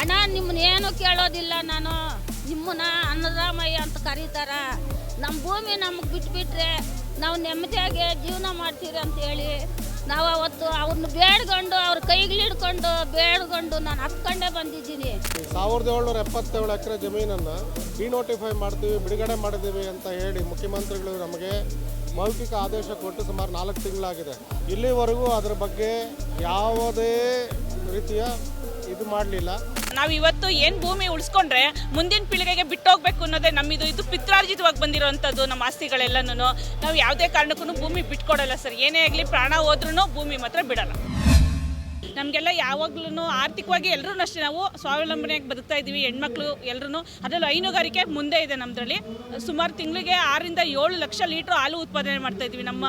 ಅಣ್ಣ, ನಿಮ್ಮನ್ನ ಏನು ಕೇಳೋದಿಲ್ಲ ನಾನು. ನಿಮ್ಮನ್ನ ಅನ್ನದಾಮಯ್ಯ ಅಂತ ಕರೀತಾರ. ನಮ್ಮ ಭೂಮಿ ನಮಗೆ ಬಿಟ್ಬಿಟ್ರೆ ನಾವು ನೆಮ್ಮದಿಯಾಗಿ ಜೀವನ ಮಾಡ್ತೀರಿ ಅಂತ ಹೇಳಿ ನಾವು ಅವತ್ತು ಅವ್ರನ್ನ ಬೇಡ್ಕೊಂಡು ಅವ್ರ ಕೈಗಳು ಹಿಡ್ಕೊಂಡು ಬೇಡ್ಕೊಂಡು ನಾನು ಹತ್ಕೊಂಡೇ ಬಂದಿದ್ದೀನಿ. ಸಾವಿರದ ಏಳ್ನೂರ ಎಪ್ಪತ್ತೇಳು ಎಕರೆ ಜಮೀನನ್ನು ಡಿನೋಟಿಫೈ ಮಾಡ್ತೀವಿ, ಬಿಡುಗಡೆ ಮಾಡಿದ್ದೀವಿ ಅಂತ ಹೇಳಿ ಮುಖ್ಯಮಂತ್ರಿಗಳು ನಮಗೆ ಮೌಖಿಕ ಆದೇಶ ಕೊಟ್ಟು ಸುಮಾರು ನಾಲ್ಕು ತಿಂಗಳಾಗಿದೆ. ಇಲ್ಲಿವರೆಗೂ ಅದರ ಬಗ್ಗೆ ಯಾವುದೇ ರೀತಿಯ ಇದು ಮಾಡಲಿಲ್ಲ. ನಾವು ಇವತ್ತು ಏನು ಭೂಮಿ ಉಳಿಸ್ಕೊಂಡ್ರೆ ಮುಂದಿನ ಪೀಳಿಗೆಗೆ ಬಿಟ್ಟು ಹೋಗ್ಬೇಕು ಅನ್ನೋದೇ ನಮ್ಮಿದು. ಇದು ಪಿತ್ರಾರ್ಜಿತವಾಗಿ ಬಂದಿರೋವಂಥದ್ದು ನಮ್ಮ ಆಸ್ತಿಗಳೆಲ್ಲನೂ ನಾವು ಯಾವುದೇ ಕಾರಣಕ್ಕೂ ಭೂಮಿ ಬಿಟ್ಕೊಡಲ್ಲ ಸರ್. ಏನೇ ಆಗಲಿ ಪ್ರಾಣ ಹೋದ್ರೂ ಭೂಮಿ ಮಾತ್ರ ಬಿಡಲ್ಲ. ನಮಗೆಲ್ಲ ಯಾವಾಗ್ಲೂ ಆರ್ಥಿಕವಾಗಿ ಎಲ್ಲರೂ ಅಷ್ಟೇ. ನಾವು ಸ್ವಾವಲಂಬನೆಯಾಗಿ ಬದುಕ್ತಾ ಇದ್ದೀವಿ ಹೆಣ್ಮಕ್ಳು ಎಲ್ಲರೂ ಅದರಲ್ಲೂ ಹೈನುಗಾರಿಕೆ ಮುಂದೆ ಇದೆ ನಮ್ಮದ್ರಲ್ಲಿ ಸುಮಾರು ತಿಂಗಳಿಗೆ ಆರರಿಂದ ಏಳು ಲಕ್ಷ ಲೀಟ್ರ್ ಹಾಲು ಉತ್ಪಾದನೆ ಮಾಡ್ತಾ ಇದ್ದೀವಿ ನಮ್ಮ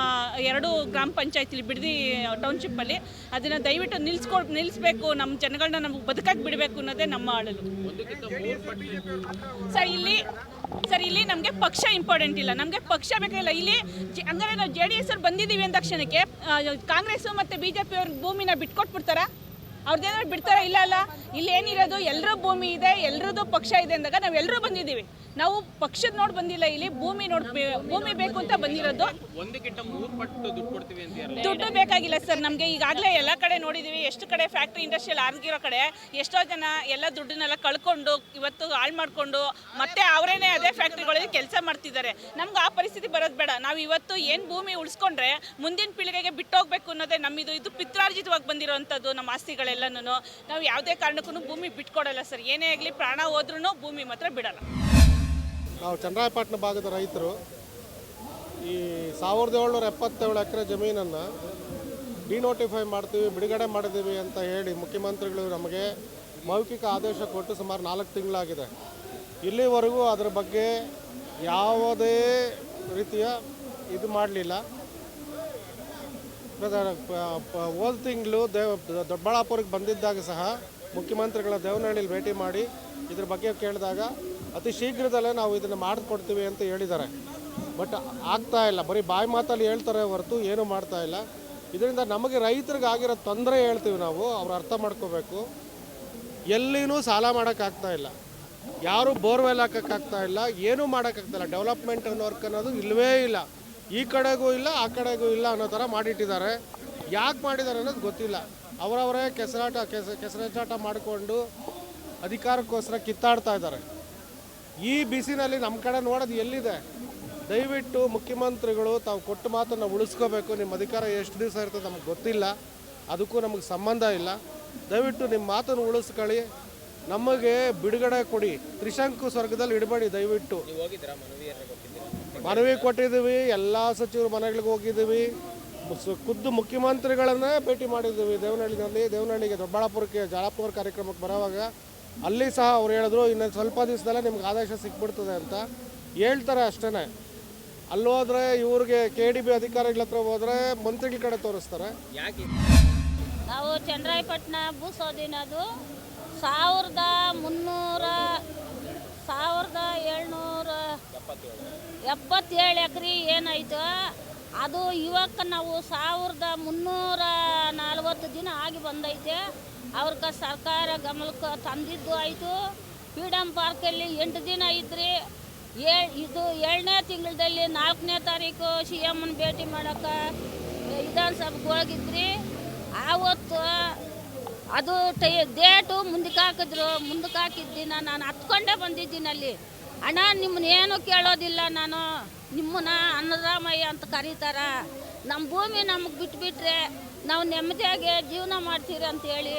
ಎರಡು ಗ್ರಾಮ ಪಂಚಾಯತಿಲಿ ಬಿಡದಿ ಟೌನ್ಶಿಪ್ಪಲ್ಲಿ. ಅದನ್ನು ದಯವಿಟ್ಟು ನಿಲ್ಲಿಸ್ಕೊ ನಿಲ್ಲಿಸ್ಬೇಕು ನಮ್ಮ ಜನಗಳನ್ನ ನಮಗೆ ಬದುಕಕ್ಕೆ ಬಿಡಬೇಕು ಅನ್ನೋದೇ ನಮ್ಮ ಆಳಲು. ಸರ್ ಇಲ್ಲಿ ಸರ್, ಇಲ್ಲಿ ನಮಗೆ ಪಕ್ಷ ಇಂಪಾರ್ಟೆಂಟ್ ಇಲ್ಲ. ನಮಗೆ ಪಕ್ಷ ಬೇಕಾಗಿಲ್ಲ. ಇಲ್ಲಿ ಹಂಗಾರೆ ನಾವು ಜೆ ಡಿ ಎಸ್ ಅವ್ರು ಬಂದಿದ್ದೀವಿ ಅಂದ ತಕ್ಷಣಕ್ಕೆ ಕಾಂಗ್ರೆಸ್ ಮತ್ತು ಬಿ ಜೆ ಪಿ ಅವ್ರ ಭೂಮಿನ ಬಿಟ್ಕೊಟ್ಬಿಡ್ತಾರಾ? ಅವ್ರದ್ದೇನಾದ್ರು ಬಿಡ್ತಾರಾ ಇಲ್ಲ ಅಲ್ಲ? ಇಲ್ಲಿ ಏನಿರೋದು? ಎಲ್ಲರೂ ಭೂಮಿ ಇದೆ, ಎಲ್ರದ್ದು ಪಕ್ಷ ಇದೆ ಅಂದಾಗ ನಾವೆಲ್ಲರೂ ಬಂದಿದ್ದೀವಿ. ನಾವು ಪಕ್ಷದ ನೋಡಿ ಬಂದಿಲ್ಲ ಇಲ್ಲಿ ಭೂಮಿ ನೋಡ್ ಭೂಮಿ ಬೇಕು ಅಂತ ಬಂದಿರೋದು. ದುಡ್ಡು ಬೇಕಾಗಿಲ್ಲ ಸರ್ ನಮಗೆ ಈಗಾಗಲೇ ಎಲ್ಲ ಕಡೆ ನೋಡಿದ್ದೀವಿ ಎಷ್ಟು ಕಡೆ ಫ್ಯಾಕ್ಟ್ರಿ ಇಂಡಸ್ಟ್ರಿಯಲ್ ಆಗಿರೋ ಕಡೆ ಎಷ್ಟೋ ಜನ ಎಲ್ಲ ದುಡ್ಡನ್ನೆಲ್ಲ ಕಳ್ಕೊಂಡು ಇವತ್ತು ಹಾಳು ಮಾಡಿಕೊಂಡು ಮತ್ತೆ ಅವರೇನೆ ಅದೇ ಫ್ಯಾಕ್ಟ್ರಿಗಳಲ್ಲಿ ಕೆಲಸ ಮಾಡ್ತಿದ್ದಾರೆ. ನಮ್ಗೆ ಆ ಪರಿಸ್ಥಿತಿ ಬರೋದು ಬೇಡ. ನಾವು ಇವತ್ತು ಏನು ಭೂಮಿ ಉಳಿಸ್ಕೊಂಡ್ರೆ ಮುಂದಿನ ಪೀಳಿಗೆಗೆ ಬಿಟ್ಟು ಹೋಗ್ಬೇಕು ಅನ್ನೋದೇ ನಮ್ಮಿದು ಇದು ಪಿತ್ರಾರ್ಜಿತವಾಗಿ ಬಂದಿರೋವಂಥದ್ದು ನಮ್ಮ ಆಸ್ತಿಗಳೆಲ್ಲನೂ ನಾವು ಯಾವುದೇ ಕಾರಣಕ್ಕೂ ಭೂಮಿ ಬಿಟ್ಕೊಡಲ್ಲ ಸರ್. ಏನೇ ಆಗಲಿ ಪ್ರಾಣ ಹೋದ್ರೂ ಭೂಮಿ ಮಾತ್ರ ಬಿಡಲ್ಲ. ನಾವು ಚಂದ್ರಾಯಪಟ್ಟಣ ಭಾಗದ ರೈತರು, ಈ ಸಾವಿರದ ಏಳ್ನೂರ ಎಪ್ಪತ್ತೇಳು ಎಕರೆ ಜಮೀನನ್ನು ಡಿನೋಟಿಫೈ ಮಾಡ್ತೀವಿ, ಬಿಡುಗಡೆ ಮಾಡಿದ್ದೀವಿ ಅಂತ ಹೇಳಿ ಮುಖ್ಯಮಂತ್ರಿಗಳು ನಮಗೆ ಮೌಖಿಕ ಆದೇಶ ಕೊಟ್ಟು ಸುಮಾರು ನಾಲ್ಕು ತಿಂಗಳಾಗಿದೆ. ಇಲ್ಲಿವರೆಗೂ ಅದರ ಬಗ್ಗೆ ಯಾವುದೇ ರೀತಿಯ ಇದು ಮಾಡಲಿಲ್ಲ. ಹೋದ ತಿಂಗಳು ದೇವ, ದೊಡ್ಡಬಳ್ಳಾಪುರಕ್ಕೆ ಬಂದಿದ್ದಾಗ ಸಹ ಮುಖ್ಯಮಂತ್ರಿಗಳ ದೇವನಹಳ್ಳಿಲಿ ಭೇಟಿ ಮಾಡಿ ಇದ್ರ ಬಗ್ಗೆ ಕೇಳಿದಾಗ ಅತಿ ಶೀಘ್ರದಲ್ಲೇ ನಾವು ಇದನ್ನು ಮಾಡಿಕೊಡ್ತೀವಿ ಅಂತ ಹೇಳಿದ್ದಾರೆ. ಬಟ್ ಆಗ್ತಾ ಇಲ್ಲ. ಬರೀ ಬಾಯಿ ಮಾತಲ್ಲಿ ಹೇಳ್ತಾರೆ ಹೊರತು ಏನೂ ಮಾಡ್ತಾ ಇಲ್ಲ. ಇದರಿಂದ ನಮಗೆ ರೈತರಿಗೆ ಆಗಿರೋ ತೊಂದರೆ ಹೇಳ್ತೀವಿ ನಾವು. ಅವ್ರು ಅರ್ಥ ಮಾಡ್ಕೋಬೇಕು. ಎಲ್ಲಿನೂ ಸಾಲ ಮಾಡೋಕ್ಕಾಗ್ತಾ ಇಲ್ಲ. ಯಾರು ಬೋರ್ವೆಲ್ ಹಾಕೋಕ್ಕಾಗ್ತಾ ಇಲ್ಲ. ಏನೂ ಮಾಡೋಕ್ಕಾಗ್ತಾ ಇಲ್ಲ. ಡೆವಲಪ್ಮೆಂಟ್ ವರ್ಕ್ ಅನ್ನೋದು ಇಲ್ಲವೇ ಇಲ್ಲ. ಈ ಕಡೆಗೂ ಇಲ್ಲ, ಆ ಕಡೆಗೂ ಇಲ್ಲ ಅನ್ನೋ ಥರ ಮಾಡಿಟ್ಟಿದ್ದಾರೆ. ಯಾಕೆ ಮಾಡಿದ್ದಾರೆ ಅನ್ನೋದು ಗೊತ್ತಿಲ್ಲ. ಅವರವರೇ ಕೆಸರಾಟ, ಕೆಸ, ಕೆಸರಾಟ ಮಾಡಿಕೊಂಡು ಅಧಿಕಾರಕ್ಕೋಸ್ಕರ ಕಿತ್ತಾಡ್ತಾ ಇದ್ದಾರೆ. ಈ ಬಿಸಿನಲ್ಲಿ ನಮ್ಮ ಕಡೆ ನೋಡೋದು ಎಲ್ಲಿದೆ? ದಯವಿಟ್ಟು ಮುಖ್ಯಮಂತ್ರಿಗಳು ತಾವು ಕೊಟ್ಟ ಮಾತನ್ನು ಉಳಿಸ್ಕೋಬೇಕು. ನಿಮ್ಮ ಅಧಿಕಾರ ಎಷ್ಟು ದಿವಸ ಇರ್ತದೆ ನಮಗೆ ಗೊತ್ತಿಲ್ಲ. ಅದಕ್ಕೂ ನಮಗೆ ಸಂಬಂಧ ಇಲ್ಲ. ದಯವಿಟ್ಟು ನಿಮ್ಮ ಮಾತನ್ನು ಉಳಿಸ್ಕೊಳ್ಳಿ. ನಮಗೆ ಬಿಡುಗಡೆ ಕೊಡಿ. ತ್ರಿಶಂಕು ಸ್ವರ್ಗದಲ್ಲಿ ಇಡಬೇಡಿ ದಯವಿಟ್ಟು. ಮನವಿ ಕೊಟ್ಟಿದ್ದೀವಿ. ಎಲ್ಲ ಸಚಿವರು ಮನೆಗಳಿಗೆ ಹೋಗಿದ್ದೀವಿ. ಖುದ್ದು ಮುಖ್ಯಮಂತ್ರಿಗಳನ್ನೇ ಭೇಟಿ ಮಾಡಿದ್ದೀವಿ. ದೇವನಹಳ್ಳಿನಲ್ಲಿ, ದೇವನಹಳ್ಳಿಗೆ ದೊಡ್ಡಬಳ್ಳಾಪುರಕ್ಕೆ ಜಾಲಾಪುರ ಕಾರ್ಯಕ್ರಮಕ್ಕೆ ಬರೋವಾಗ. ಅಲ್ಲಿ ಸಹ ಅವ್ರು ಹೇಳಿದ್ರು ಇನ್ನೊಂದು ಸ್ವಲ್ಪ ದಿವಸದಲ್ಲೇ ನಿಮ್ಗೆ ಆದೇಶ ಸಿಕ್ಬಿಡ್ತದೆ ಅಂತ ಹೇಳ್ತಾರೆ ಅಷ್ಟೇ ಅಲ್ಲಿ ಹೋದ್ರೆ ಇವ್ರಿಗೆ ಕೆ ಡಿ ಬಿ ಅಧಿಕಾರಿಗಳ ಹತ್ರ ಹೋದ್ರೆ ಮಂತ್ರಿಗಳ ಕಡೆ ತೋರಿಸ್ತಾರೆ. ಯಾಕೆ? ನಾವು ಚಂದ್ರಾಯಪಟ್ಟಣ ಭೂ ಸ್ವಾಧೀನದು ಸಾವಿರದ ಮುನ್ನೂರ ಸಾವಿರದ ಏಳ್ನೂರ ಎಪ್ಪತ್ತೇಳು ಎಕರೆ ಏನಾಯ್ತು? ಅದು ಇವಾಗ ನಾವು ಸಾವಿರದ ಮುನ್ನೂರ ನಲ್ವತ್ತು ದಿನ ಆಗಿ ಬಂದೈತೆ. ಅವ್ರಿಗೆ ಸರ್ಕಾರ ಗಮನಕ್ಕೆ ತಂದಿದ್ದು ಆಯಿತು. ಫ್ರೀಡಮ್ ಪಾರ್ಕಲ್ಲಿ ಎಂಟು ದಿನ ಇದ್ರಿ. ಏ ಇದು ಏಳನೇ ತಿಂಗಳಲ್ಲಿ ನಾಲ್ಕನೇ ತಾರೀಕು ಸಿ ಎಮ್ನ ಭೇಟಿ ಮಾಡೋಕ್ಕೆ ವಿಧಾನಸಭೆಗೆ ಹೋಗಿದ್ರಿ ಆವತ್ತು ಅದು ಟೈ, ಡೇಟು ಮುಂದಕ್ಕೆ ಹಾಕಿದ್ರು. ಮುಂದಕ್ಕೆ ಹಾಕಿದ ದಿನ ನಾನು ಹತ್ಕೊಂಡೇ ಬಂದಿದ್ದೀನಿ ಅಲ್ಲಿ. ಅಣ್ಣ ನಿಮ್ಮನ್ನ ಏನು ಕೇಳೋದಿಲ್ಲ ನಾನು. ನಿಮ್ಮನ್ನ ಅನ್ನದಾಮಯ್ಯ ಅಂತ ಕರೀತಾರ. ನಮ್ಮ ಭೂಮಿ ನಮಗೆ ಬಿಟ್ಬಿಟ್ರೆ ನಾವು ನೆಮ್ಮದಿಯಾಗಿ ಜೀವನ ಮಾಡ್ತೀರಿ ಅಂತೇಳಿ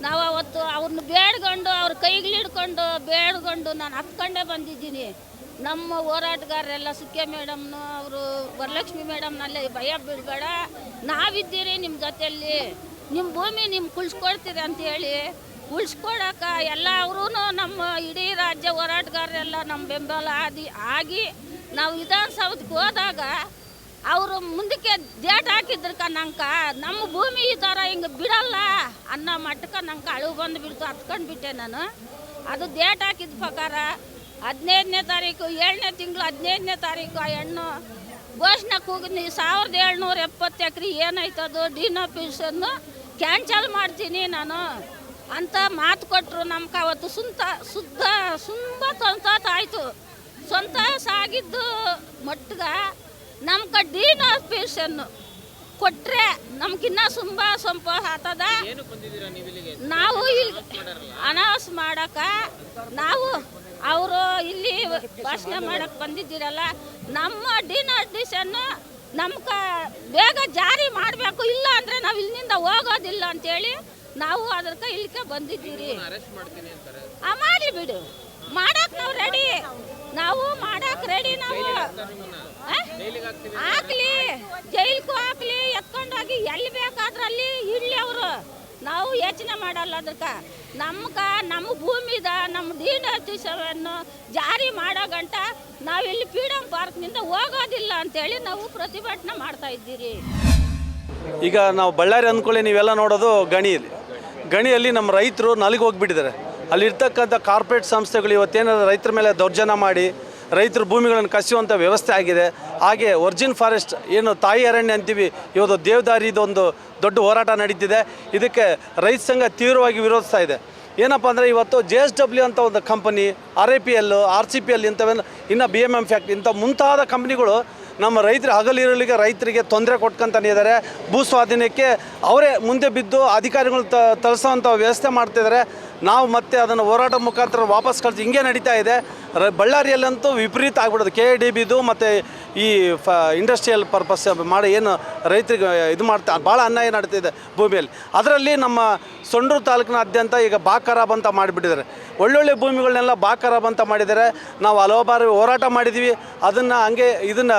ನಾವು ಅವತ್ತು ಅವ್ರನ್ನ ಬೇಡ್ಕೊಂಡು ಅವ್ರ ಕೈಗಳಿಡ್ಕೊಂಡು ಬೇಡ್ಕೊಂಡು ನಾನು ಹತ್ಕೊಂಡೇ ಬಂದಿದ್ದೀನಿ. ನಮ್ಮ ಹೋರಾಟಗಾರರೆಲ್ಲ ಸುಖ್ಯ ಮೇಡಮ್ನು ಅವರು ವರಲಕ್ಷ್ಮಿ ಮೇಡಮ್ನಲ್ಲಿ ಭಯ ಬಿಡಬೇಡ ನಾವಿದ್ದೀರಿ ನಿಮ್ಮ ಜೊತೆಯಲ್ಲಿ. ನಿಮ್ಮ ಭೂಮಿ ನಿಮ್ಗೆ ಕುಳ್ಸ್ಕೊಡ್ತೀರಿ ಅಂತ ಹೇಳಿ ಉಳಿಸ್ಕೊಡಕ ಎಲ್ಲ ಅವರೂ ನಮ್ಮ ಇಡೀ ರಾಜ್ಯ ಹೋರಾಟಗಾರರೆಲ್ಲ ನಮ್ಮ ಬೆಂಬಲ ಆದಿ ಆಗಿ ನಾವು ವಿಧಾನಸೌಧಕ್ಕೆ ಹೋದಾಗ ಅವರು ಮುಂದಕ್ಕೆ ಡೇಟ್ ಹಾಕಿದ್ರಕ ನಂಕ. ನಮ್ಮ ಭೂಮಿ ಈ ಥರ ಹಿಂಗೆ ಬಿಡಲ್ಲ ಅನ್ನೋ ಮಟ್ಟಕ್ಕೆ ನಂಗೆ ಅಳು ಬಂದು ಬಿಡ್ತು, ಹತ್ಕೊಂಡು ಬಿಟ್ಟೆ ನಾನು. ಅದು ಡೇಟ್ ಹಾಕಿದ ಪ್ರಕಾರ ಹದಿನೈದನೇ ತಾರೀಕು, ಏಳನೇ ತಿಂಗಳು ಹದಿನೈದನೇ ತಾರೀಕು ಆ ಹೆಣ್ಣು ಘೋಷಣೆ ಕೂಗಿ ಸಾವಿರದ ಏಳ್ನೂರ ಎಪ್ಪತ್ತು ಎಕರೆ ಏನಾಯ್ತದು ಡಿನೋಪಿಸನ್ನು ಕ್ಯಾನ್ಸಲ್ ಮಾಡ್ತೀನಿ ನಾನು. ಅಂತ ಮಾತು ಕೊಟ್ಟರು ನಮ್ಗೆ ಅವತ್ತು ಸುಂತ, ಸುದ್ದ ತುಂಬ ಸಂತಾತ ಆಯಿತು. ಸ್ವಂತ ಸಾಗಿದ್ದು ಮಟ್ಟಗ ನಮ್ಗೆ ಡೀನ್ ಆಫೀಸನ್ನು ಕೊಟ್ಟರೆ ನಮ್ಗಿನ್ನ ತುಂಬ ಸೊಂಪ ಆತದ ನೀವು ಇಲ್ಲಿ ಅನೌನ್ಸ್ ಮಾಡಕ ನಾವು ಅವರು ಇಲ್ಲಿ ಭಾಷಣ ಮಾಡಕ್ ಬಂದಿದ್ದೀರಲ್ಲ ನಮ್ಮ ಡಿನಾರ್ಡಿಷನ್ ನಮ್ಗ ಬೇಗ ಜಾರಿ ಮಾಡಬೇಕು. ಇಲ್ಲ ಅಂದ್ರೆ ನಾವು ಇಲ್ಲಿಂದ ಹೋಗೋದಿಲ್ಲ ಅಂತೇಳಿ ನಾವು ಅದಕ್ಕೆ ಇಲ್ಲಿಗೆ ಬಂದಿದ್ದೀರಿ. ಮಾಡಲಿ ಬಿಡು. ಮಾಡಕ್ ನಾವು ರೆಡಿ ಹಾಕ್ಲಿ. ಜೈಲ್ಗೂ ಹಾಕ್ಲಿ. ಎತ್ಕೊಂಡೋಗಿ ಎಲ್ಲಿ ಬೇಕಾದ್ರೆ ಅಲ್ಲಿ ಇಡ್ಲಿ ಅವರು. ನಾವು ಯೋಚನೆ ಮಾಡಲ್ಲ ಅದಕ್ಕೆ. ನಮ್ಗೆ ನಮ್ಮ ಭೂಮಿದ ನಮ್ಮ ದೀನತಿಸವನ್ನು ಜಾರಿ ಮಾಡೋ ಗಂಟ ನಾವಿಲ್ಲಿ ಫ್ರೀಡಮ್ ಪಾರ್ಕ್ನಿಂದ ಹೋಗೋದಿಲ್ಲ ಅಂತೇಳಿ ನಾವು ಪ್ರತಿಭಟನೆ ಮಾಡ್ತಾ ಇದ್ದೀರಿ. ಈಗ ನಾವು ಬಳ್ಳಾರಿ ಅಂದ್ಕೊಳ್ಳಿ, ನೀವೆಲ್ಲ ನೋಡೋದು ಗಣಿಯಲ್ಲಿ ಗಣಿಯಲ್ಲಿ ನಮ್ಮ ರೈತರು ನಲಿಗೆ ಹೋಗ್ಬಿಟ್ಟಿದ್ದಾರೆ. ಅಲ್ಲಿರ್ತಕ್ಕಂಥ ಕಾರ್ಪೊರೇಟ್ ಸಂಸ್ಥೆಗಳು ಇವತ್ತೇನಾದ್ರು ರೈತರ ಮೇಲೆ ದೌರ್ಜನ್ಯ ಮಾಡಿ ರೈತರ ಭೂಮಿಗಳನ್ನು ಕಸಿಯುವಂಥ ವ್ಯವಸ್ಥೆ ಆಗಿದೆ. ಹಾಗೆ ಒರ್ಜಿನ್ ಫಾರೆಸ್ಟ್ ಏನು ತಾಯಿ ಅರಣ್ಯ ಅಂತೀವಿ, ಇವತ್ತು ದೇವದಾರಿದೊಂದು ದೊಡ್ಡ ಹೋರಾಟ ನಡೀತಿದೆ. ಇದಕ್ಕೆ ರೈತ ಸಂಘ ತೀವ್ರವಾಗಿ ವಿರೋಧಿಸ್ತಾ ಇದೆ. ಏನಪ್ಪ ಅಂದರೆ ಇವತ್ತು ಜೆ ಎಸ್ ಡಬ್ಲ್ಯೂ ಅಂತ ಒಂದು company R I P L R C P L ಇಂಥವೆಲ್ಲ ಇನ್ನು ಬಿ ಎಂ ಎಂ ಫ್ಯಾಕ್ಟ್ರಿ ಇಂಥ ಮುಂತಾದ ಕಂಪ್ನಿಗಳು ನಮ್ಮ ರೈತರ ಹಗಲಿರಲಿಗೆ ರೈತರಿಗೆ ತೊಂದರೆ ಕೊಟ್ಕೊಂತಾನೆ ಇದ್ದಾರೆ. ಭೂ ಸ್ವಾಧೀನಕ್ಕೆ ಅವರೇ ಮುಂದೆ ಬಿದ್ದು ಅಧಿಕಾರಿಗಳು ತ ವ್ಯವಸ್ಥೆ ಮಾಡ್ತಿದ್ದಾರೆ ನಾವು ಮತ್ತೆ ಅದನ್ನು ಹೋರಾಟ ಮುಖಾಂತರ ವಾಪಸ್ ಕಳಿಸಿ ಹಿಂಗೆ ನಡೀತಾ ಇದೆ. ಬಳ್ಳಾರಿಯಲ್ಲಂತೂ ವಿಪರೀತ ಆಗ್ಬಿಡೋದು. ಕೆ ಡಿ ಬಿದು ಮತ್ತು ಈ ಫ ಇಂಡಸ್ಟ್ರಿಯಲ್ ಪರ್ಪಸ್ ಮಾಡಿ ಏನು ರೈತರಿಗೆ ಇದು ಮಾಡ್ತಾ, ಭಾಳ ಅನ್ಯಾಯ ನಡೀತಿದೆ ಭೂಮಿಯಲ್ಲಿ. ಅದರಲ್ಲಿ ನಮ್ಮ ಸೊಂಡೂರು ತಾಲೂಕಿನಾದ್ಯಂತ ಈಗ ಬಾ ಖರಾಬ್ ಅಂತ ಮಾಡಿಬಿಟ್ಟಿದ್ದಾರೆ. ಒಳ್ಳೊಳ್ಳೆ ಭೂಮಿಗಳನ್ನೆಲ್ಲ ಬಾ ಖರಾಬ್ ಅಂತ ಮಾಡಿದ್ದಾರೆ. ನಾವು ಹಲವು ಬಾರಿ ಹೋರಾಟ ಮಾಡಿದ್ದೀವಿ. ಅದನ್ನು ಹಂಗೆ ಇದನ್ನು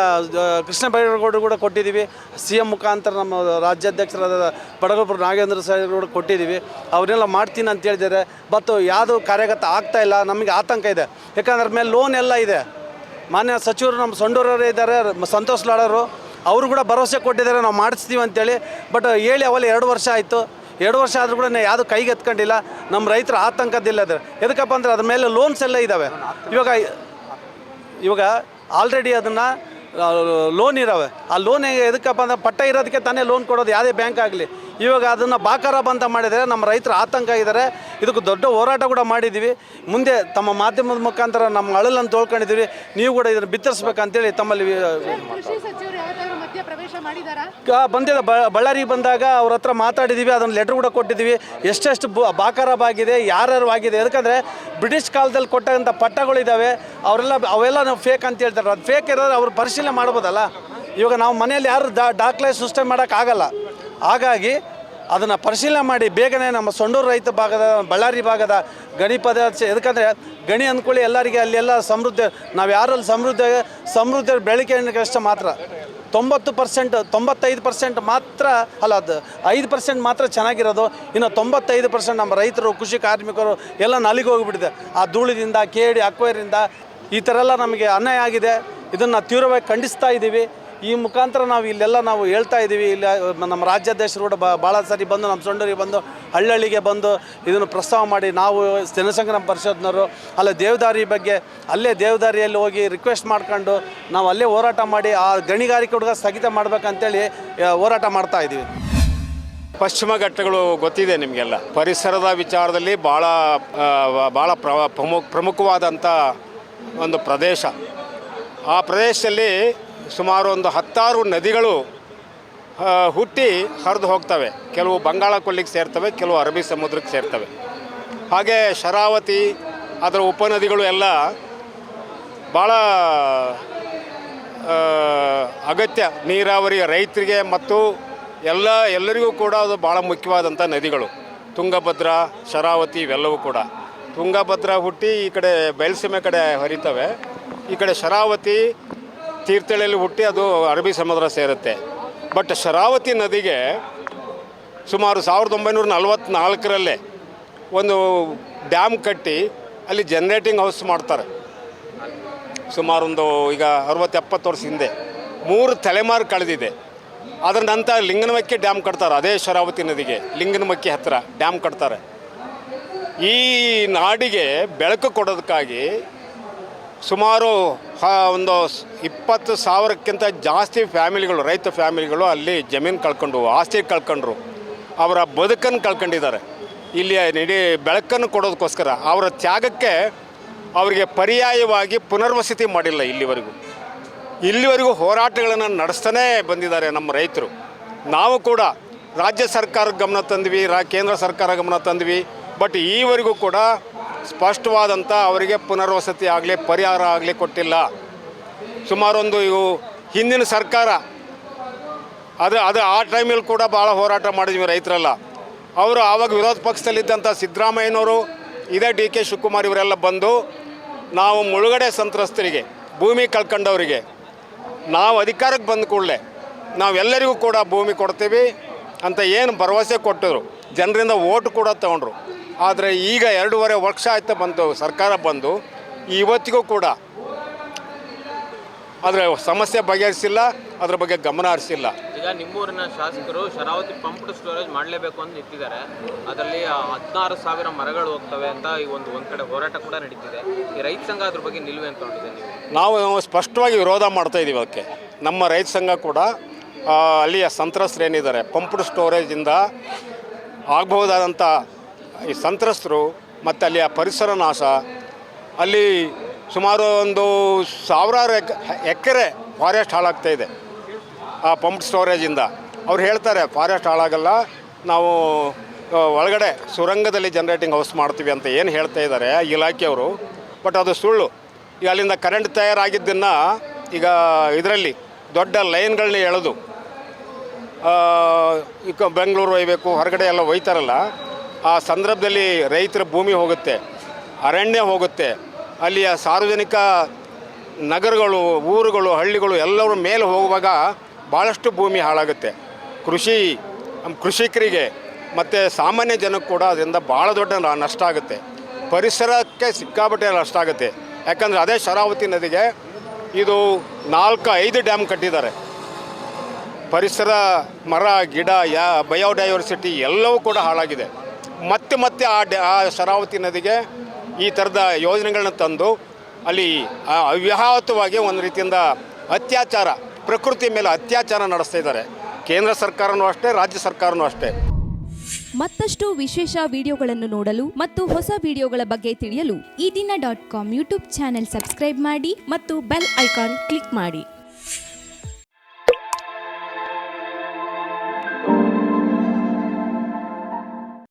ಕೃಷ್ಣ ಬೈರೇಗೌಡರು ಕೂಡ ಕೊಟ್ಟಿದ್ದೀವಿ. ಸಿ ಎಂ ಮುಖಾಂತರ ನಮ್ಮ ರಾಜ್ಯಾಧ್ಯಕ್ಷರಾದ ಬಡಗಪ್ಪ ನಾಗೇಂದ್ರ ಸಾಹೇಬ್ ಕೂಡ ಕೊಟ್ಟಿದ್ದೀವಿ. ಅವನ್ನೆಲ್ಲ ಮಾಡ್ತೀನಿ ಅಂತ ಹೇಳಿದ್ದಾರೆ. ಮತ್ತು ಯಾವುದು ಕಾರ್ಯಗತ ಆಗ್ತಾಯಿಲ್ಲ ನಮಗೆ ಆತಂಕ ಇದೆ. ಯಾಕಂದ್ರೆ ಮೇಲೆ ಲೋನ್ ಎಲ್ಲ ಇದೆ. ಮಾನ್ಯ ಸಚಿವರು ನಮ್ಮ ಸೊಂಡೂರವರೇ ಇದ್ದಾರೆ, ಸಂತೋಷ್ ಲಾಡರು ಅವರು ಕೂಡ ಭರವಸೆ ಕೊಟ್ಟಿದ್ದಾರೆ, ನಾವು ಮಾಡಿಸ್ತೀವಿ ಅಂತೇಳಿ. ಬಟ್ ಹೇಳಿ, ಅವಲ್ಲ ಎರಡು ವರ್ಷ ಆಯಿತು. ಎರಡು ವರ್ಷ ಆದರೂ ಕೂಡ ಯಾವುದು ಕೈಗೆ ಎತ್ಕೊಂಡಿಲ್ಲ. ನಮ್ಮ ರೈತರು ಆತಂಕದಿಲ್ಲ ಅದ್ರ ಎದಕ್ಕಪ್ಪ ಅಂದರೆ ಅದ್ರ ಮೇಲೆ ಲೋನ್ಸ್ ಎಲ್ಲ ಇದ್ದಾವೆ. ಇವಾಗ ಇವಾಗ ಆಲ್ರೆಡಿ ಅದನ್ನು ಲೋನ್ ಇರವೆ ಆ ಲೋನ್ ಎದಕ್ಕಪ್ಪ ಅಂದ್ರೆ ಪಟ್ಟ ಇರೋದಕ್ಕೆ ತಾನೇ ಲೋನ್ ಕೊಡೋದು, ಯಾವುದೇ ಬ್ಯಾಂಕ್ ಆಗಲಿ. ಇವಾಗ ಅದನ್ನು ಬಾಕಾರ ಬಂತ ಮಾಡಿದರೆ ನಮ್ಮ ರೈತರು ಆತಂಕ ಇದ್ದಾರೆ ಇದಕ್ಕೆ ದೊಡ್ಡ ಹೋರಾಟ ಕೂಡ ಮಾಡಿದ್ದೀವಿ. ಮುಂದೆ ತಮ್ಮ ಮಾಧ್ಯಮದ ಮುಖಾಂತರ ನಮ್ಮ ಅಳಲನ್ನು ತೊಳ್ಕೊಂಡಿದ್ದೀವಿ. ನೀವು ಕೂಡ ಇದನ್ನು ಬಿತ್ತರಿಸ್ಬೇಕಂತೇಳಿ ತಮ್ಮಲ್ಲಿ ವಿ- ಕೃಷಿ ಸಚಿವರು ಯಾವತ್ತಾದ್ರೂ ಮಧ್ಯ ಪ್ರವೇಶ ಮಾಡಿದಾರಾ? ಬಂದಿದೆ. ಬಳ್ಳಾರಿಗೆ ಬಂದಾಗ ಅವ್ರ ಹತ್ರ ಮಾತಾಡಿದ್ದೀವಿ ಅದನ್ನು ಲೆಟ್ರ್ ಕೂಡ ಕೊಟ್ಟಿದ್ದೀವಿ ಎಷ್ಟೆಷ್ಟು ಬು, ಬಾಕಾರಾಬ್ ಆಗಿದೆ, ಯಾರ್ಯಾರು ಆಗಿದೆ. ಯಾಕಂದರೆ ಬ್ರಿಟಿಷ್ ಕಾಲದಲ್ಲಿ ಕೊಟ್ಟಂಥ ಪಟ್ಟಗಳಿದ್ದಾವೆ ಅವರೆಲ್ಲ, ಅವೆಲ್ಲ ನಾವು ಫೇಕ್ ಅಂತ ಹೇಳ್ತಾರೆ. ಅದು ಫೇಕ್ ಇರೋದ್ರೆ ಅವ್ರು ಪರಿಶೀಲನೆ ಮಾಡ್ಬೋದಲ್ಲ? ಇವಾಗ ನಾವು ಮನೆಯಲ್ಲಿ ಯಾರು ಡಾ ದಾಖಲೆ ಸೃಷ್ಟಿ ಮಾಡೋಕ್ಕಾಗಲ್ಲ ಹಾಗಾಗಿ ಅದನ್ನು ಪರಿಶೀಲನೆ ಮಾಡಿ, ಬೇಗನೆ ನಮ್ಮ ಸೊಂಡೂರು ರೈತ ಭಾಗದ, ಬಳ್ಳಾರಿ ಭಾಗದ ಗಣಿ ಪದಾರ್ಥ ಗಣಿ ಅಂದ್ಕೊಳ್ಳಿ ಎಲ್ಲರಿಗೆ ಅಲ್ಲೆಲ್ಲ ಸಮೃದ್ಧಿ, ನಾವು ಯಾರಲ್ಲಿ ಸಮೃದ್ಧಿ ಸಮೃದ್ಧಿ ಬೆಳಕೆ ಕಷ್ಟ ಮಾತ್ರ. ತೊಂಬತ್ತು ಪರ್ಸೆಂಟ್ ತೊಂಬತ್ತೈದು ಪರ್ಸೆಂಟ್ ಮಾತ್ರ, ಅಲ್ಲ, ಅದು ಐದು ಪರ್ಸೆಂಟ್ ಮಾತ್ರ ಚೆನ್ನಾಗಿರೋದು. ಇನ್ನು ತೊಂಬತ್ತೈದು ಪರ್ಸೆಂಟ್ ನಮ್ಮ ರೈತರು, ಕೃಷಿ ಕಾರ್ಮಿಕರು ಎಲ್ಲ ನಲಿಗೆ ಹೋಗಿಬಿಟ್ಟಿದೆ. ಆ ಧೂಳಿನಿಂದ, ಕೇಡಿ ಅಕ್ವೇರಿಂದ ಈ ಥರ ಎಲ್ಲ ನಮಗೆ ಅನ್ಯಾಯ ಆಗಿದೆ. ಇದನ್ನು ತೀವ್ರವಾಗಿ ಖಂಡಿಸ್ತಾ ಇದ್ದೀವಿ. ಈ ಮುಖಾಂತರ ನಾವು ಇಲ್ಲೆಲ್ಲ ನಾವು ಹೇಳ್ತಾ ಇದ್ದೀವಿ. ಇಲ್ಲಿ, ನಮ್ಮ ರಾಜ್ಯಾಧ್ಯಕ್ಷರು ಕೂಡ ಭಾಳ ಸರಿ ಬಂದು, ನಮ್ಮ ಸೊಂಡೂರಿಗೆ ಬಂದು, ಹಳ್ಳಹಳ್ಳಿಗೆ ಬಂದು ಇದನ್ನು ಪ್ರಸ್ತಾವ ಮಾಡಿ, ನಾವು ಜನಸಂಗ್ರಾಮ ಪರಿಷತ್ನವರು, ಅಲ್ಲೇ ದೇವದಾರಿ ಬಗ್ಗೆ, ಅಲ್ಲೇ ದೇವದಾರಿಯಲ್ಲಿ ಹೋಗಿ ರಿಕ್ವೆಸ್ಟ್ ಮಾಡ್ಕೊಂಡು, ನಾವು ಅಲ್ಲೇ ಹೋರಾಟ ಮಾಡಿ, ಆ ಗಣಿಗಾರಿಕೆ ಹುಡುಗ ಸ್ಥಗಿತ ಮಾಡ್ಬೇಕಂತೇಳಿ ಹೋರಾಟ ಮಾಡ್ತಾ ಇದ್ದೀವಿ. ಪಶ್ಚಿಮ ಘಟ್ಟಗಳು ಗೊತ್ತಿದೆ ನಿಮಗೆಲ್ಲ. ಪರಿಸರದ ವಿಚಾರದಲ್ಲಿ ಭಾಳ ಭಾಳ ಪ್ರ, ಪ್ರಮುಖ, ಪ್ರಮುಖವಾದಂಥ ಒಂದು ಪ್ರದೇಶ. ಆ ಪ್ರದೇಶದಲ್ಲಿ ಸುಮಾರು ಒಂದು ಹತ್ತಾರು ನದಿಗಳು ಹುಟ್ಟಿ ಹರಿದು ಹೋಗ್ತವೆ. ಕೆಲವು ಬಂಗಾಳ ಕೊಲ್ಲಿಗೆ ಸೇರ್ತವೆ, ಕೆಲವು ಅರಬ್ಬಿ ಸಮುದ್ರಕ್ಕೆ ಸೇರ್ತವೆ. ಹಾಗೆ ಶರಾವತಿ, ಅದರ ಉಪನದಿಗಳು ಎಲ್ಲ ಭಾಳ ಅಗತ್ಯ ನೀರಾವರಿ ರೈತರಿಗೆ ಮತ್ತು ಎಲ್ಲ, ಎಲ್ಲರಿಗೂ ಕೂಡ ಅದು ಭಾಳ ಮುಖ್ಯವಾದಂಥ ನದಿಗಳು. ತುಂಗಭದ್ರಾ, ಶರಾವತಿ ಇವೆಲ್ಲವೂ ಕೂಡ. ತುಂಗಭದ್ರಾ ಹುಟ್ಟಿ ಈ ಕಡೆ ಬಯಲುಸೀಮೆ ಕಡೆ ಹರಿತವೆ. ಈ ಕಡೆ ಶರಾವತಿ ತೀರ್ಥಹಳ್ಳಿಯಲ್ಲಿ ಹುಟ್ಟಿ ಅದು ಅರಬ್ಬಿ ಸಮುದ್ರ ಸೇರುತ್ತೆ. ಬಟ್ ಶರಾವತಿ ನದಿಗೆ ಸುಮಾರು ಸಾವಿರದ ಒಂಬೈನೂರ ನಲ್ವತ್ನಾಲ್ಕರಲ್ಲೇ ಒಂದು ಡ್ಯಾಮ್ ಕಟ್ಟಿ ಅಲ್ಲಿ ಜನ್ರೇಟಿಂಗ್ ಹೌಸ್ ಮಾಡ್ತಾರೆ. ಸುಮಾರು ಒಂದು ಈಗ ಅರವತ್ತು ಎಪ್ಪತ್ತು ವರ್ಷ ಹಿಂದೆ ಮೂರು ತಲೆಮಾರು ಕಳೆದಿದೆ. ಅದರ ನಂತರ ಲಿಂಗನಮಕ್ಕಿ ಡ್ಯಾಮ್ ಕಟ್ತಾರೆ, ಅದೇ ಶರಾವತಿ ನದಿಗೆ, ಲಿಂಗನಮಕ್ಕಿ ಹತ್ತಿರ ಡ್ಯಾಮ್ ಕಟ್ತಾರೆ. ಈ ನಾಡಿಗೆ ಬೆಳಕು ಕೊಡೋದಕ್ಕಾಗಿ ಸುಮಾರು ಒಂದು ಇಪ್ಪತ್ತು ಸಾವಿರಕ್ಕಿಂತ ಜಾಸ್ತಿ ಫ್ಯಾಮಿಲಿಗಳು, ರೈತ ಫ್ಯಾಮಿಲಿಗಳು ಅಲ್ಲಿ ಜಮೀನು ಕಳ್ಕೊಂಡು, ಆಸ್ತಿ ಕಳ್ಕೊಂಡ್ರು. ಅವರ ಬದುಕನ್ನು ಕಳ್ಕೊಂಡಿದ್ದಾರೆ. ಇಲ್ಲಿ ಇಡೀ ಬೆಳಕನ್ನು ಕೊಡೋದಕ್ಕೋಸ್ಕರ ಅವರ ತ್ಯಾಗಕ್ಕೆ ಅವರಿಗೆ ಪರ್ಯಾಯವಾಗಿ ಪುನರ್ವಸತಿ ಮಾಡಿಲ್ಲ ಇಲ್ಲಿವರೆಗೂ. ಇಲ್ಲಿವರೆಗೂ ಹೋರಾಟಗಳನ್ನು ನಡೆಸ್ತಾನೇ ಬಂದಿದ್ದಾರೆ ನಮ್ಮ ರೈತರು. ನಾವು ಕೂಡ ರಾಜ್ಯ ಸರ್ಕಾರ ಗಮನ ತಂದ್ವಿ, ರಾ, ಕೇಂದ್ರ ಸರ್ಕಾರ ಗಮನ ತಂದ್ವಿ, ಬಟ್ ಈವರೆಗೂ ಕೂಡ ಸ್ಪಷ್ಟವಾದಂಥ ಅವರಿಗೆ ಪುನರ್ವಸತಿ ಆಗಲಿ, ಪರಿಹಾರ ಆಗಲಿ ಕೊಟ್ಟಿಲ್ಲ. ಸುಮಾರೊಂದು ಇವು ಹಿಂದಿನ ಸರ್ಕಾರ, ಅದು ಅದು ಆ ಟೈಮಲ್ಲಿ ಕೂಡ ಭಾಳ ಹೋರಾಟ ಮಾಡಿದ್ವಿ ರೈತರೆಲ್ಲ. ಅವರು ಆವಾಗ ವಿರೋಧ ಪಕ್ಷದಲ್ಲಿದ್ದಂಥ ಸಿದ್ದರಾಮಯ್ಯನವರು, ಇದೇ ಡಿ ಕೆ ಶಿವಕುಮಾರ್ ಇವರೆಲ್ಲ ಬಂದು, ನಾವು ಮುಳುಗಡೆ ಸಂತ್ರಸ್ತರಿಗೆ, ಭೂಮಿ ಕಳ್ಕೊಂಡವರಿಗೆ, ನಾವು ಅಧಿಕಾರಕ್ಕೆ ಬಂದ ಕೂಡಲೇ, ನಾವೆಲ್ಲರಿಗೂ ಕೂಡ ಭೂಮಿ ಕೊಡ್ತೀವಿ ಅಂತ ಏನು ಭರವಸೆ ಕೊಟ್ಟರು. ಜನರಿಂದ ಓಟ್ ಕೂಡ ತಗೊಂಡ್ರು. ಆದರೆ ಈಗ ಎರಡೂವರೆ ವರ್ಷ ಆಯ್ತು ಬಂತು ಸರ್ಕಾರ ಬಂದು. ಇವತ್ತಿಗೂ ಕೂಡ ಅದರ ಸಮಸ್ಯೆ ಬಗೆಹರಿಸಿಲ್ಲ ಅದ್ರ ಬಗ್ಗೆ ಗಮನ ಹರಿಸಿಲ್ಲ. ಈಗ ನಿಮ್ಮೂರಿನ ಶಾಸಕರು ಶರಾವತಿ ಪಂಪ್ಡ್ ಸ್ಟೋರೇಜ್ ಮಾಡಲೇಬೇಕು ಅಂತ ನಿಂತಿದ್ದಾರೆ. ಅದರಲ್ಲಿ ಹದಿನಾರು ಸಾವಿರ ಮರಗಳು ಹೋಗ್ತವೆ ಅಂತ ಈ ಒಂದು ಒಂದು ಕಡೆ ಹೋರಾಟ ಕೂಡ ನಡೀತಿದೆ. ಈ ರೈತ ಸಂಘ ಅದ್ರ ಬಗ್ಗೆ ನಿಲುವೆ ಅಂತ ನೀವು? ನಾವು ಸ್ಪಷ್ಟವಾಗಿ ವಿರೋಧ ಮಾಡ್ತಾ ಇದ್ದೀವಿ ಅದಕ್ಕೆ. ನಮ್ಮ ರೈತ ಸಂಘ ಕೂಡ ಅಲ್ಲಿಯ ಸಂತ್ರಸ್ತರು ಏನಿದ್ದಾರೆ ಪಂಪ್ಡ್ ಸ್ಟೋರೇಜಿಂದ ಆಗಬಹುದಾದಂಥ ಈ ಸಂತ್ರಸ್ತರು ಮತ್ತು ಅಲ್ಲಿಯ ಪರಿಸರ ನಾಶ. ಅಲ್ಲಿ ಸುಮಾರು ಒಂದು ಸಾವಿರಾರು ಎಕ್, ಎಕರೆ ಫಾರೆಸ್ಟ್ ಹಾಳಾಗ್ತಾ ಇದೆ. ಆ ಪಂಪ್ ಸ್ಟೋರೇಜಿಂದ ಅವ್ರು ಹೇಳ್ತಾರೆ, ಫಾರೆಸ್ಟ್ ಹಾಳಾಗಲ್ಲ. ನಾವು ಒಳಗಡೆ ಸುರಂಗದಲ್ಲಿ ಜನ್ರೇಟಿಂಗ್ ಹೌಸ್ ಮಾಡ್ತೀವಿ ಅಂತ ಏನು ಹೇಳ್ತಾ ಇದ್ದಾರೆ ಇಲಾಖೆಯವರು. ಬಟ್ ಅದು ಸುಳ್ಳು. ಈಗ ಅಲ್ಲಿಂದ ಕರೆಂಟ್ ತಯಾರಾಗಿದ್ದನ್ನು ಈಗ ಇದರಲ್ಲಿ ದೊಡ್ಡ ಲೈನ್ಗಳನ್ನ ಎಳೆದು ಈಗ ಬೆಂಗಳೂರು ಒಯ್ಬೇಕು, ಹೊರಗಡೆ ಎಲ್ಲ ಒಯ್ತಾರಲ್ಲ. ಆ ಸಂದರ್ಭದಲ್ಲಿ ರೈತರ ಭೂಮಿ ಹೋಗುತ್ತೆ, ಅರಣ್ಯ ಹೋಗುತ್ತೆ, ಅಲ್ಲಿಯ ಸಾರ್ವಜನಿಕ ನಗರಗಳು, ಊರುಗಳು, ಹಳ್ಳಿಗಳು ಎಲ್ಲರ ಮೇಲೆ ಹೋಗುವಾಗ ಭಾಳಷ್ಟು ಭೂಮಿ ಹಾಳಾಗುತ್ತೆ. ಕೃಷಿ ಕೃಷಿಕರಿಗೆ ಮತ್ತು ಸಾಮಾನ್ಯ ಜನಕ್ಕೆ ಕೂಡ ಅದರಿಂದ ಭಾಳ ದೊಡ್ಡ ನಷ್ಟ ಆಗುತ್ತೆ. ಪರಿಸರಕ್ಕೆ ಸಿಕ್ಕಾಪಟ್ಟೆ ನಷ್ಟ ಆಗುತ್ತೆ. ಯಾಕಂದರೆ ಅದೇ ಶರಾವತಿ ನದಿಗೆ ಇದು ನಾಲ್ಕು, ಐದು ಡ್ಯಾಮ್ ಕಟ್ಟಿದ್ದಾರೆ. ಪರಿಸರ, ಮರ, ಗಿಡ, ಯಾ, ಬಯೋಡೈವರ್ಸಿಟಿ ಎಲ್ಲವೂ ಕೂಡ ಹಾಳಾಗಿದೆ. ಮತ್ತೆ ಮತ್ತೆ ಆ ಡ ಆ ಶರಾವತಿ ನದಿಗೆ ಈ ಥರದ ಯೋಜನೆಗಳನ್ನ ತಂದು ಅಲ್ಲಿ ಅವ್ಯಾಹತವಾಗಿ ಒಂದು ರೀತಿಯಿಂದ ಅತ್ಯಾಚಾರ ಪ್ರಕೃತಿ ಮೇಲೆ ಅತ್ಯಾಚಾರ ನಡೆಸ್ತಾ ಇದ್ದಾರೆ. ಕೇಂದ್ರ ಸರ್ಕಾರನೂ ಅಷ್ಟೇ, ರಾಜ್ಯ ಸರ್ಕಾರನೂ ಅಷ್ಟೇ. ಮತ್ತಷ್ಟು ವಿಶೇಷ ವಿಡಿಯೋಗಳನ್ನು ನೋಡಲು ಮತ್ತು ಹೊಸ ವಿಡಿಯೋಗಳ ಬಗ್ಗೆ ತಿಳಿಯಲು ಈ ದಿನ dot com YouTube channel subscribe ಮಾಡಿ ಮತ್ತು ಬೆಲ್ ಐಕಾನ್ ಕ್ಲಿಕ್ ಮಾಡಿ.